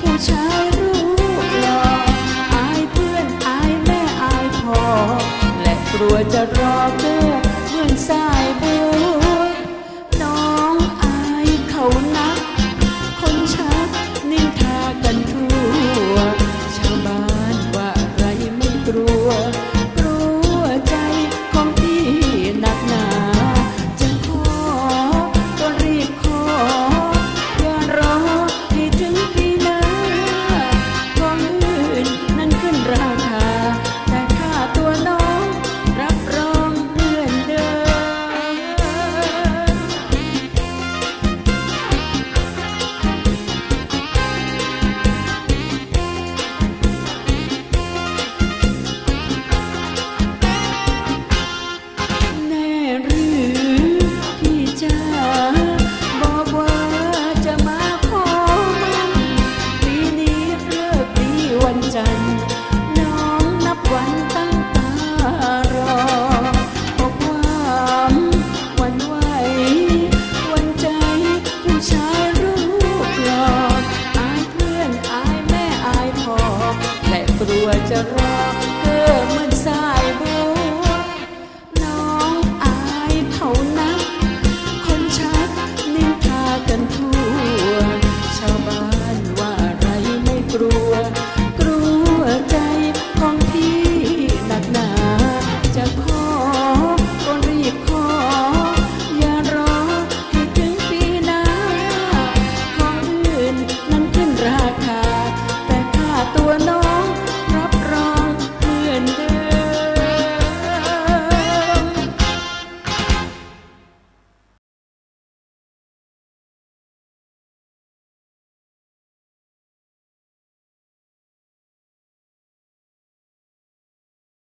ผู้ชายรูปหล่ออายเพื่อนอายแม่อายพ่อและกลัวจะรอเพื่อเพื่อนสายบุญ กลัวจะรอ